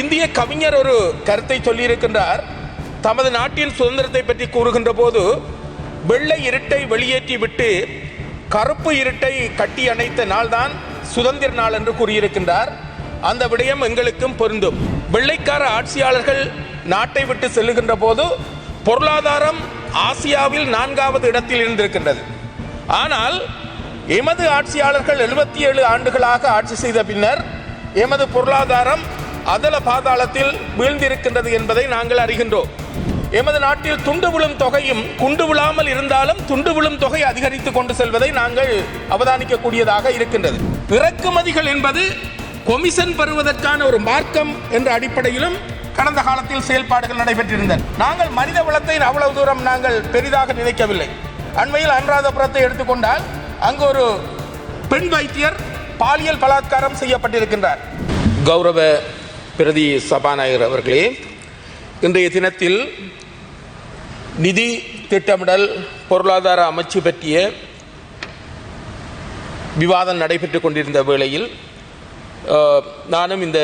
இந்திய கவிஞர் ஒரு கருத்தை சொல்லியிருக்கின்றார். தமது நாட்டின் சுதந்திரத்தை பற்றி கூறுகின்ற போது வெள்ளை இருட்டை வெளியேற்றி விட்டு கருப்பு இருட்டை கட்டி அணைத்த நாள்தான் சுதந்திர நாள் என்று கூறியிருக்கின்றார். அந்த விடயம் எங்களுக்கும் பொருந்தும். வெள்ளைக்கார ஆட்சியாளர்கள் நாட்டை விட்டு செல்லுகின்ற போது பொருளாதாரம் ஆசியாவில் நான்காவது இடத்தில் இருந்திருக்கின்றது. ஆனால் எமது ஆட்சியாளர்கள் எழுபத்தி ஏழு ஆண்டுகளாக ஆட்சி செய்த பின்னர் எமது பொருளாதாரம் அதல பாதாளத்தில் வீழ்ந்திருக்கின்றது என்பதை நாங்கள் அறிகின்றோம். எமது நாட்டில் துண்டு விழும் தொகையும் குண்டு விழாமல் இருந்தாலும் துண்டு விழும் தொகை அதிகரித்து கொண்டு செல்வதை நாங்கள் அவதானிக்கக்கூடியதாக இருக்கின்றது. இறக்குமதிகள் என்பது கொமிஷன் பெறுவதற்கான ஒரு மார்க்கம் என்ற அடிப்படையிலும் கடந்த காலத்தில் செயல்பாடுகள் நடைபெற்றிருந்தன. நாங்கள் மனித வளத்தை அவ்வளவு தூரம் நாங்கள் பெரிதாக நினைக்கவில்லை. அண்மையில் அனுராதபுரத்தை எடுத்துக்கொண்டால் அங்கு ஒரு பெண் வைத்தியர் பாலியல் பலாத்காரம் செய்யப்பட்டிருக்கின்றார். கௌரவ பிரதி சபாநாயகர் அவர்களே இன்றைய தினத்தில் நிதி திட்டமிடல் பொருளாதார அமைச்சு பற்றிய விவாதம் நடைபெற்றுக் கொண்டிருந்த வேளையில் நானும் இந்த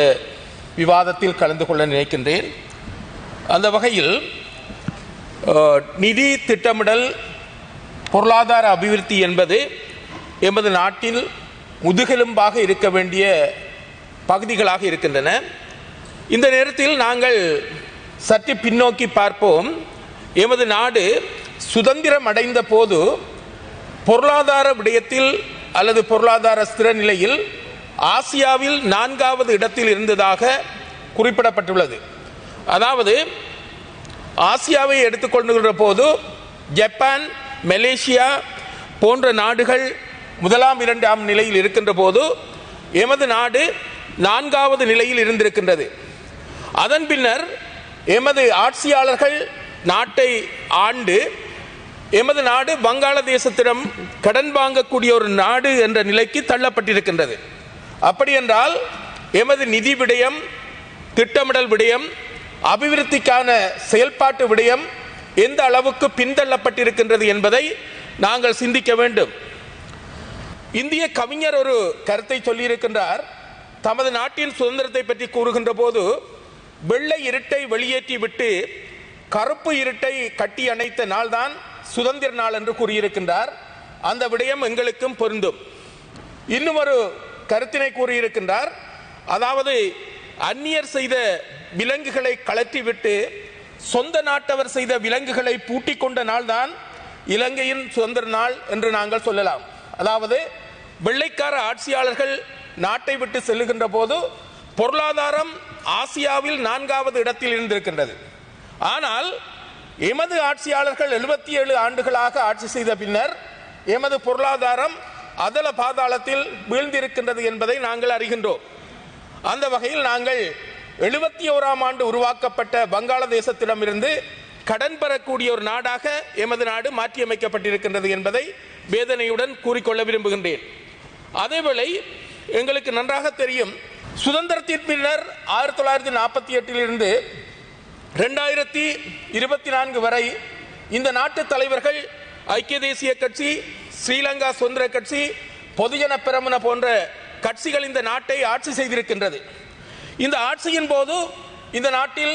விவாதத்தில் கலந்து கொள்ள நினைக்கின்றேன். அந்த வகையில் நிதி திட்டமிடல் பொருளாதார அபிவிருத்தி என்பது எமது நாட்டில் முதுகெலும்பாக இருக்க வேண்டிய பகுதிகளாக இருக்கின்றன. இந்த நேரத்தில் நாங்கள் சற்று பின்னோக்கி பார்ப்போம். எமது நாடு சுதந்திரம் அடைந்த போது பொருளாதார விடயத்தில் அல்லது பொருளாதார ஸ்திர நிலையில் ஆசியாவில் நான்காவது இடத்தில் இருந்ததாக குறிப்பிடப்பட்டுள்ளது. அதாவது ஆசியாவை எடுத்துக்கொள்ளுகிற போது ஜப்பான் மலேசியா போன்ற நாடுகள் முதலாம் இரண்டாம் நிலையில் இருக்கின்ற போது எமது நாடு நான்காவது நிலையில் இருந்திருக்கின்றது. அதன் பின்னர் எமது ஆட்சியாளர்கள் நாட்டை ஆண்டு எமது நாடு வங்காளதேசத்திடம் கடன் வாங்கக்கூடிய ஒரு நாடு என்ற நிலைக்கு தள்ளப்பட்டிருக்கின்றது. அப்படி என்றால் எமது நிதி விடயம் திட்டமிடல் விடயம் அபிவிருத்திக்கான செயல்பாட்டு விடயம் எந்த அளவுக்கு பின்தள்ளப்பட்டிருக்கின்றது என்பதை நாங்கள் சிந்திக்க வேண்டும். இந்திய கவிஞர் ஒரு கருத்தை சொல்லியிருக்கின்றார். தமது நாட்டின் சுதந்திரத்தை பற்றி கூறுகின்ற போது வெள்ளை இருட்டை வெளியேற்றி விட்டு கருப்பு இருட்டை கட்டி அணைத்த நாள்தான் சுதந்திர நாள் என்று கூறியிருக்கின்றார். அந்த விடயம் எங்களுக்கும் பொருந்தும். இன்னும் ஒரு கருத்தினை கூறியிருக்கின்றார். அதாவது அந்நியர் செய்த விலங்குகளை கழற்றிவிட்டு சொந்த நாட்டவர் செய்த விலங்குகளை பூட்டி கொண்ட நாள்தான் இலங்கையின் சுதந்திர நாள் என்று நாங்கள் சொல்லலாம். அதாவது வெள்ளைக்கார ஆட்சியாளர்கள் நாட்டை விட்டு செல்லுகின்ற போது பொருளாதாரம் ஆசியாவில் நான்காவது இடத்தில் இருந்திருக்கின்றது. ஆனால் எமது ஆட்சியாளர்கள் எழுபத்தி ஏழு ஆண்டுகளாக ஆட்சி செய்த பின்னர் எமது பொருளாதாரம் அதல பாதாளத்தில் வீழ்ந்திருக்கின்றது என்பதை நாங்கள் அறிகின்றோம். அந்த வகையில் நாங்கள் எழுபத்தி ஓராம் ஆண்டு உருவாக்கப்பட்ட வங்காளதேசத்திடமிருந்து கடன் பெறக்கூடிய ஒரு நாடாக எமது நாடு மாற்றியமைக்கப்பட்டிருக்கின்றது என்பதை வேதனையுடன் கூறிக்கொள்ள விரும்புகின்றேன். அதேவேளை எங்களுக்கு நன்றாக தெரியும் சுதந்திரத்தின் பின்னர் ஆயிரத்தி தொள்ளாயிரத்தி நாற்பத்தி எட்டிலிருந்து ரெண்டாயிரத்தி இருபத்தி நான்கு வரை இந்த நாட்டு தலைவர்கள் ஐக்கிய தேசிய கட்சி ஸ்ரீலங்கா சுதந்திர கட்சி பொதுஜன பெரமுன போன்ற கட்சிகள் இந்த நாட்டை ஆட்சி செய்திருக்கின்றது. இந்த ஆட்சியின் போது இந்த நாட்டில்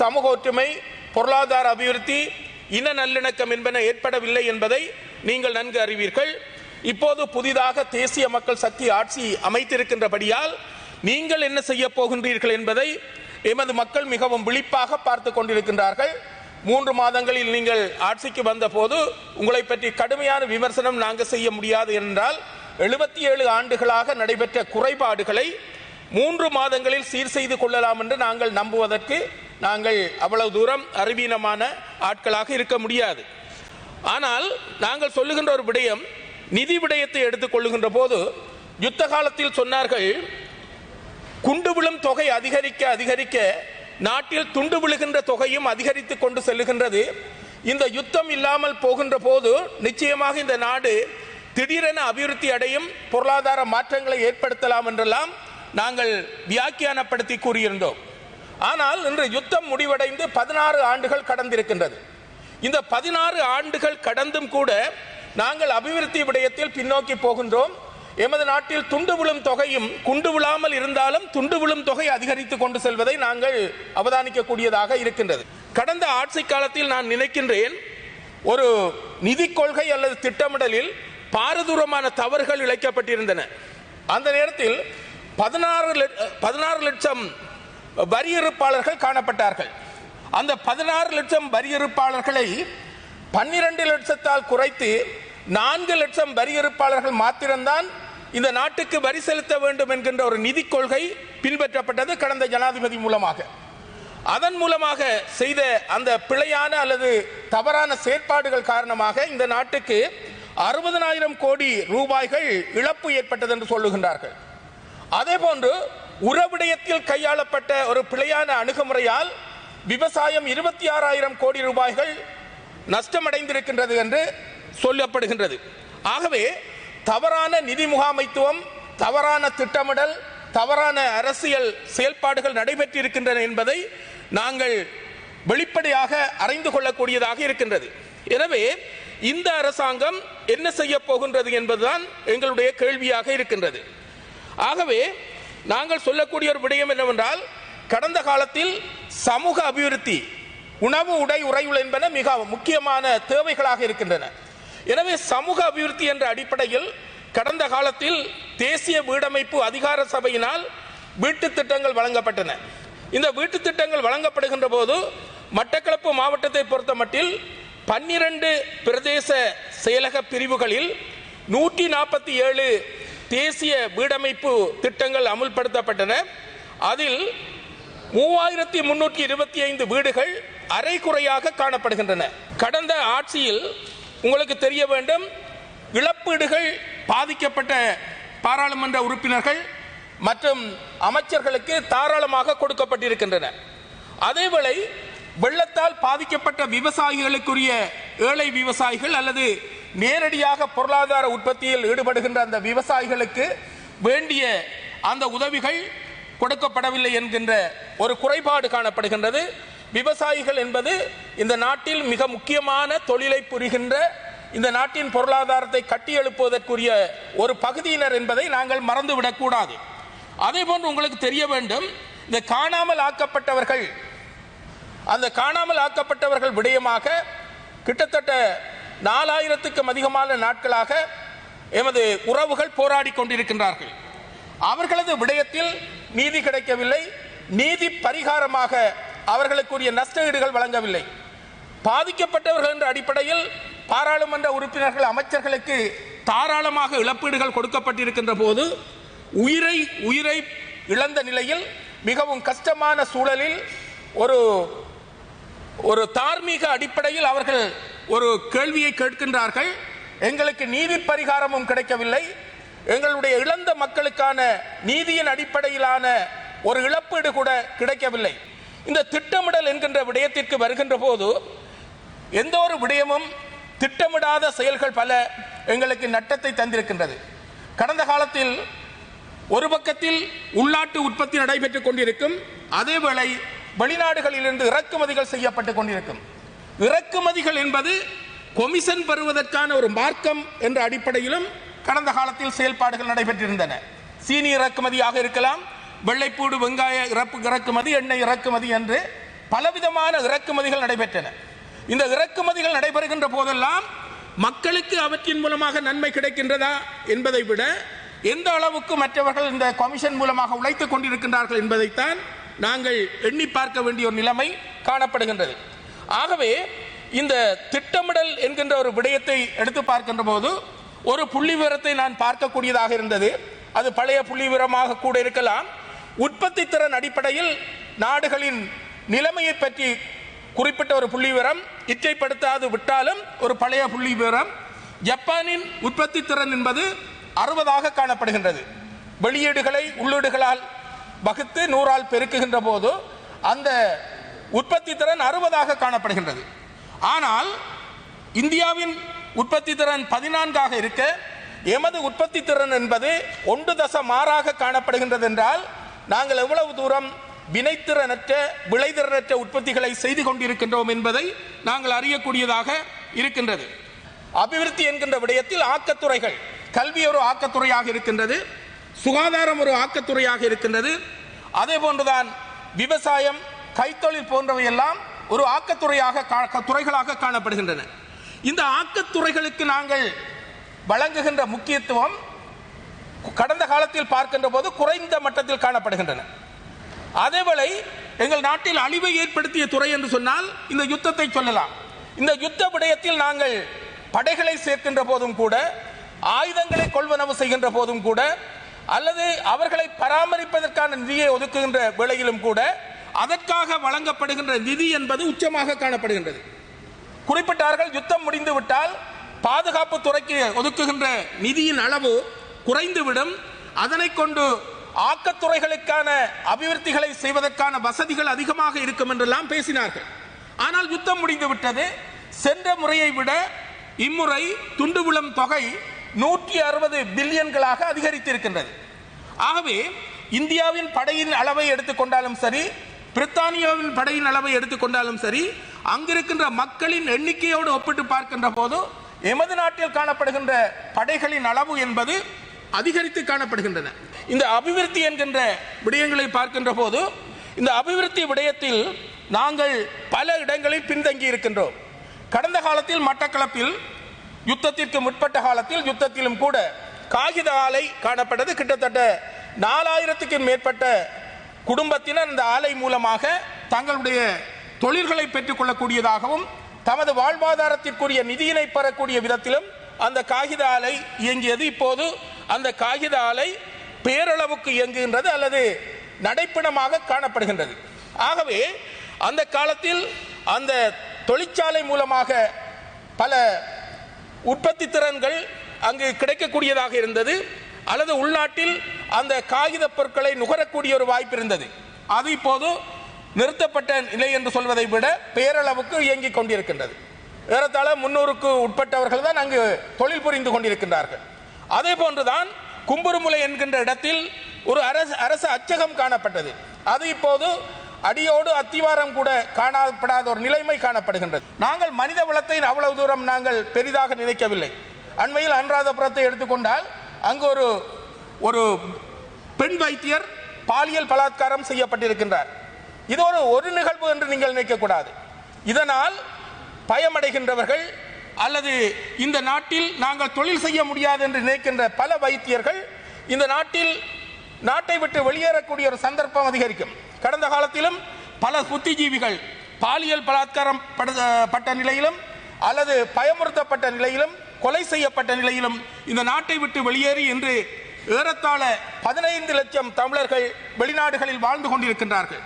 சமூக ஒற்றுமை பொருளாதார அபிவிருத்தி இன நல்லிணக்கம் என்பன ஏற்படவில்லை என்பதை நீங்கள் நன்கு அறிவீர்கள். இப்போது புதிதாக தேசிய மக்கள் சக்தி ஆட்சி அமைத்திருக்கின்றபடியால் நீங்கள் என்ன செய்ய போகின்றீர்கள் என்பதை எமது மக்கள் மிகவும் விழிப்பாக பார்த்து கொண்டிருக்கின்றார்கள். மூன்று மாதங்களில் நீங்கள் ஆட்சிக்கு வந்த போது உங்களை பற்றி கடுமையான விமர்சனம் நாங்கள் செய்ய முடியாது என்றால் எழுபத்தி ஏழு ஆண்டுகளாக நடைபெற்ற குறைபாடுகளை மூன்று மாதங்களில் சீர் செய்து கொள்ளலாம் என்று நாங்கள் நம்புவதற்கு நாங்கள் அவ்வளவு தூரம் அறிவீனமான ஆட்களாக இருக்க முடியாது. ஆனால் நாங்கள் சொல்லுகின்ற ஒரு விடயம் நிதி விடயத்தை எடுத்துக்கொள்ளுகின்ற போது யுத்த காலத்தில் சொன்னார்கள் குண்டு விழும் தொகை அதிகரிக்க அதிகரிக்க நாட்டில் துண்டு விழுகின்ற தொகையும் அதிகரித்து கொண்டு செல்லுகின்றது. இந்த யுத்தம் இல்லாமல் போகின்ற போது நிச்சயமாக இந்த நாடு திடீரென அபிவிருத்தி அடையும் பொருளாதார மாற்றங்களை ஏற்படுத்தலாம் என்றெல்லாம் நாங்கள் வியாக்கியானப்படுத்தி கூறியிருந்தோம். ஆனால் இன்று யுத்தம் முடிவடைந்து பதினாறு ஆண்டுகள் கடந்திருக்கின்றது. இந்த பதினாறு ஆண்டுகள் கடந்தும் கூட நாங்கள் அபிவிருத்தி விடயத்தில் பின்னோக்கி போகின்றோம். எமது நாட்டில் துண்டு விழும் தொகையும் குண்டு விழாமல் இருந்தாலும் துண்டு விழும் தொகை அதிகரித்து கொண்டு செல்வதை நாங்கள் அவதானிக்கக்கூடியதாக இருக்கின்றது. கடந்த ஆட்சி காலத்தில் நான் நினைக்கின்றேன் ஒரு நிதி கொள்கை அல்லது திட்டமிடலில் பாரதூரமான தவறுகள் இழைக்கப்பட்டிருந்தன. அந்த நேரத்தில் பதினாறு பதினாறு லட்சம் வரியிருப்பாளர்கள் காணப்பட்டார்கள். அந்த பதினாறு லட்சம் வரியிருப்பாளர்களை பன்னிரண்டு லட்சத்தால் குறைத்து நான்கு லட்சம் வரியிருப்பாளர்கள் மாத்திரம்தான் இந்த நாட்டுக்கு வரி செலுத்த வேண்டும் என்கின்ற ஒரு நிதி கொள்கை பின்பற்றப்பட்டது கடந்த ஜனாதிபதி மூலமாக. அதன் மூலமாக செய்த அந்த பிழையான அல்லது தவறான செயற்பாடுகள் காரணமாக இந்த நாட்டுக்கு அறுபதனாயிரம் கோடி ரூபாய்கள் இழப்பு ஏற்பட்டது என்று சொல்லுகின்றார்கள். அதே போன்று உறவிடயத்தில் கையாளப்பட்ட ஒரு பிழையான அணுகுமுறையால் விவசாயம் இருபத்தி ஆறாயிரம் கோடி ரூபாய்கள் நஷ்டமடைந்திருக்கின்றது என்று சொல்லப்படுகின்றது. ஆகவே தவறான நிதி முகாமைத்துவம் தவறான திட்டமிடல் தவறான அரசியல் செயல்பாடுகள் நடைபெற்றிருக்கின்றன என்பதை நாங்கள் வெளிப்படையாக அறிந்து கொள்ளக்கூடியதாக இருக்கின்றது. எனவே இந்த அரசாங்கம் என்ன செய்ய போகின்றது என்பதுதான் எங்களுடைய கேள்வியாக இருக்கின்றது. ஆகவே நாங்கள் சொல்லக்கூடிய ஒரு விடயம் என்னவென்றால் கடந்த காலத்தில் சமூக அபிவிருத்தி உணவு உடை உறையுள் என்பன மிக முக்கியமான தேவைகளாக இருக்கின்றன. எனவே சமூக அபிவிருத்தி என்ற அடிப்படையில் கடந்த காலத்தில் தேசிய வீடமைப்பு அதிகார சபையினால் வீட்டு திட்டங்கள் வழங்கப்பட்டன. இந்த வீட்டு திட்டங்கள் வழங்கப்படுகின்ற போது மட்டக்களப்பு மாவட்டத்தை பொறுத்த மட்டில் பன்னிரண்டு பிரதேச செயலக பிரிவுகளில் நூற்றி நாற்பத்தி ஏழு தேசிய வீடமைப்பு திட்டங்கள் அமுல்படுத்தப்பட்டன. அதில் மூவாயிரத்தி முன்னூற்றி இருபத்தி ஐந்து வீடுகள் அரைகுறையாக காணப்படுகின்றன. கடந்த ஆட்சியில் உங்களுக்கு தெரிய வேண்டும் இழப்பீடுகள் பாதிக்கப்பட்ட பாராளுமன்ற உறுப்பினர்கள் மற்றும் அமைச்சர்களுக்கு தாராளமாக கொடுக்கப்பட்டிருக்கின்றன. அதேவேளை வெள்ளத்தால் பாதிக்கப்பட்ட விவசாயிகளுக்குரிய ஏழை விவசாயிகள் அல்லது நேரடியாக பொருளாதார உற்பத்தியில் ஈடுபடுகின்ற அந்த விவசாயிகளுக்கு வேண்டிய அந்த உதவிகள் கொடுக்கப்படவில்லை என்கின்ற ஒரு குறைபாடு காணப்படுகின்றது. விவசாயிகள் என்பது இந்த நாட்டில் மிக முக்கியமான தொழிலை புரிகின்ற இந்த நாட்டின் பொருளாதாரத்தை கட்டியெழுப்புவதற்குரிய ஒரு பகுதியினர் என்பதை நாங்கள் மறந்துவிடக்கூடாது அதே போன்று உங்களுக்கு தெரிய வேண்டும் இந்த காணாமல் ஆக்கப்பட்டவர்கள் அந்த காணாமல் ஆக்கப்பட்டவர்கள் விடயமாக கிட்டத்தட்ட நாலாயிரத்துக்கும் அதிகமான நாட்களாக எமது உறவுகள் போராடி கொண்டிருக்கின்றார்கள். அவர்களது விடயத்தில் நீதி கிடைக்கவில்லை நீதி பரிகாரமாக அவர்களுக்குரிய நஷ்ட ஈடுகள் வழங்கவில்லை. பாதிக்கப்பட்டவர்கள் என்ற அடிப்படையில் பாராளுமன்ற உறுப்பினர்கள் அமைச்சர்களுக்கு தாராளமாக இழப்பீடுகள் கொடுக்கப்பட்டிருக்கின்ற போது உயிரை உயிரை இழந்த நிலையில் மிகவும் கஷ்டமான சூழலில் ஒரு ஒரு தார்மீக அடிப்படையில் அவர்கள் ஒரு கேள்வியை கேட்கின்றார்கள். எங்களுக்கு நீதி பரிகாரமும் கிடைக்கவில்லை. எங்களுடைய இழந்த மக்களுக்கான நீதியின் அடிப்படையிலான ஒரு இழப்பீடு கூட கிடைக்கவில்லை. இந்த திட்டமிடல் என்கின்ற விடயத்திற்கு வருகின்ற போது எந்த ஒரு விடயமும் திட்டமிடாத செயல்கள் பல எங்களுக்கு நட்டத்தை தந்திருக்கின்றது. கடந்த காலத்தில் ஒரு பக்கத்தில் உள்நாட்டு உற்பத்தி நடைபெற்றுக் கொண்டிருக்கும் அதேவேளை வெளிநாடுகளிலிருந்து இறக்குமதிகள் செய்யப்பட்டுக் கொண்டிருக்கும். இறக்குமதிகள் என்பது கொமிஷன் பெறுவதற்கான ஒரு மார்க்கம் என்ற அடிப்படையிலும் கடந்த காலத்தில் செயல்பாடுகள் நடைபெற்றிருந்தன. சீனி இறக்குமதியாக இருக்கலாம் வெள்ளைப்பூடு வெங்காய இறப்பு இறக்குமதி எண்ணெய் இறக்குமதி என்று பலவிதமான இறக்குமதிகள் நடைபெற்றன. இந்த இறக்குமதிகள் நடைபெறுகின்ற போதெல்லாம் மக்களுக்கு அவற்றின் மூலமாக நன்மை கிடைக்கின்றதா என்பதை விட எந்த அளவுக்கு மற்றவர்கள் இந்த கமிஷன் மூலமாக உழைத்துக் கொண்டிருக்கின்றார்கள் என்பதைத்தான் நாங்கள் எண்ணி பார்க்க வேண்டிய ஒரு நிலைமை காணப்படுகின்றது. ஆகவே இந்த திட்டமிடல் என்கின்ற ஒரு விடயத்தை எடுத்து பார்க்கின்ற போது ஒரு புள்ளி விவரத்தை நான் பார்க்கக்கூடியதாக இருந்தது. அது பழைய புள்ளி விவரமாக கூட இருக்கலாம். உற்பத்தி திறன் அடிப்படையில் நாடுகளின் நிலைமையை பற்றி குறிப்பிட்ட ஒரு புள்ளி விவரம் இச்சைப்படுத்தாது விட்டாலும் ஒரு பழைய புள்ளி விவரம் ஜப்பானின் உற்பத்தி திறன் என்பது அறுபதாக காணப்படுகின்றது. வெளியீடுகளை உள்ளீடுகளால் வகுத்து நூறால் பெருக்குகின்ற போது அந்த உற்பத்தி திறன் அறுபதாக காணப்படுகின்றது. ஆனால் இந்தியாவின் உற்பத்தி திறன் பதினான்காக இருக்க எமது உற்பத்தி திறன் என்பது ஒன்று தசம் ஆறாக காணப்படுகின்றது என்றால் நாங்கள் எவ்வளவு தூரம் வினைத்திறனற்ற விளைதிறனற்ற உற்பத்திகளை செய்து கொண்டிருக்கின்றோம் என்பதை நாங்கள் அறியக்கூடியதாக இருக்கின்றது. அபிவிருத்தி என்கின்ற விடயத்தில் ஆக்கத்துறைகள் கல்வி ஒரு ஆக்கத்துறையாக இருக்கின்றது சுகாதாரம் ஒரு ஆக்கத்துறையாக இருக்கின்றது அதே போன்றுதான் விவசாயம் கைத்தொழில் போன்றவை எல்லாம் ஒரு ஆக்கத்துறையாக கா- துறைகளாக காணப்படுகின்றன. இந்த ஆக்கத்துறைகளுக்கு நாங்கள் வழங்குகின்ற முக்கியத்துவம் கடந்த காலத்தில் பார்க்கின்ற போது குறைந்த மட்டத்தில் காணப்படுகின்றன. அதேவேளை எங்கள் நாட்டில் அழிவை ஏற்படுத்திய துறை என்று சொன்னால் இந்த யுத்தத்தை சொல்லலாம். இந்த யுத்த விடயத்தில் நாங்கள் படைகளை சேர்க்கின்ற போதும் கூட ஆயுதங்களை கொள்வனவு செய்கின்ற போதும் கூட அல்லது அவர்களை பராமரிப்பதற்கான நிதியை ஒதுக்குகின்ற வேளையிலும் கூட அதற்காக வழங்கப்படுகின்ற நிதி என்பது உச்சமாக காணப்படுகின்றது. குறிப்பிட்டார்கள் யுத்தம் முடிந்துவிட்டால் பாதுகாப்பு துறைக்கு ஒதுக்குகின்ற நிதியின் அளவு குறைந்துவிடும். அதனை கொண்டு ஆக்கத்துறைகளுக்கான அபிவிருத்திகளை செய்வதற்கான வசதிகள் அதிகமாக இருக்கும் என்றெல்லாம் பேசினார்கள். ஆனால் யுத்தம் முடிந்து விட்டது சென்ற முறையை விட இம்முறை துண்டுவிழும் தொகை நூற்றி அறுபது பில்லியன்களாக அதிகரித்திருக்கின்றது. ஆகவே இந்தியாவின் படையின் அளவை எடுத்துக்கொண்டாலும் சரி பிரித்தானியாவின் படையின் அளவை எடுத்துக்கொண்டாலும் சரி அங்கிருக்கின்ற மக்களின் எண்ணிக்கையோடு ஒப்பிட்டு பார்க்கின்ற போது எமது நாட்டில் காணப்படுகின்ற படைகளின் அளவு என்பது அதிகரித்து காணப்படுகின்றன. இந்த அபிவிருத்தி என்கின்ற விடயங்களை பார்க்கின்ற போது இந்த அபிவிருத்தி விடயத்தில் நாங்கள் பல இடங்களில் பின்தங்கி இருக்கின்றோம். கடந்த காலத்தில் மட்டக்களப்பில் யுத்தத்திற்கு முற்பட்ட காலத்தில் யுத்தத்திலும் கூட காகித ஆலை காணப்பட்டது. கிட்டத்தட்ட நாலாயிரத்துக்கும் மேற்பட்ட குடும்பத்தினர் அந்த ஆலை மூலமாக தங்களுடைய தொழில்களை பெற்றுக்கொள்ளக்கூடியதாகவும் தமது வாழ்வாதாரத்திற்குரிய நிதியினை பெறக்கூடிய விதத்திலும் அந்த காகித ஆலை இயங்கியது. இப்போது அந்த காகித ஆலை பேரளவுக்கு இயங்குகின்றது அல்லது நடைப்பிணமாக காணப்படுகின்றது. ஆகவே அந்த காலத்தில் அந்த தொழிற்சாலை மூலமாக பல உற்பத்தி திறன்கள் அங்கு கிடைக்கக்கூடியதாக இருந்தது. அல்லது உள்நாட்டில் அந்த காகித பொருட்களை நுகரக்கூடிய ஒரு வாய்ப்பு இருந்தது. அது இப்போது நிறுத்தப்பட்ட நிலை என்று சொல்வதை விட பேரளவுக்கு இயங்கிக் கொண்டிருக்கின்றது. ஏறத்தாழ முன்னூறுக்கு உட்பட்டவர்கள் தான் அங்கு தொழில் புரிந்து கொண்டிருக்கின்றார்கள். அதே போன்றுதான் கும்புருமுலை என்கின்ற இடத்தில் ஒரு அரசு அரசு அச்சகம் காணப்பட்டது. அது இப்போது அடியோடு அத்திவாரம் கூட காணப்படாத ஒரு நிலைமை காணப்படுகின்றது. நாங்கள் மனித வளத்தை அவ்வளவு தூரம் நாங்கள் பெரிதாக நினைக்கவில்லை. அண்மையில் அனுராதபுரத்தை எடுத்துக்கொண்டால் அங்கு ஒரு ஒரு பெண் வைத்தியர் பாலியல் பலாத்காரம் செய்யப்பட்டிருக்கின்றார். இது ஒரு ஒரு நிகழ்வு என்று நீங்கள் நினைக்கக்கூடாது. இதனால் பயமடைகின்றவர்கள் அல்லது இந்த நாட்டில் நாங்கள் தொழில் செய்ய முடியாது என்று நினைக்கின்ற பல வைத்தியர்கள் இந்த நாட்டில் நாட்டை விட்டு வெளியேறக்கூடிய ஒரு சந்தர்ப்பம் அதிகரிக்கும். கடந்த காலத்திலும் பல புத்திஜீவிகள் பாலியல் பலாத்காரம் பட்ட நிலையிலும் அல்லது பயமுறுத்தப்பட்ட நிலையிலும் கொலை செய்யப்பட்ட நிலையிலும் இந்த நாட்டை விட்டு வெளியேறி இன்று ஏறத்தாழ பதினைந்து லட்சம் தமிழர்கள் வெளிநாடுகளில் வாழ்ந்து கொண்டிருக்கின்றார்கள்.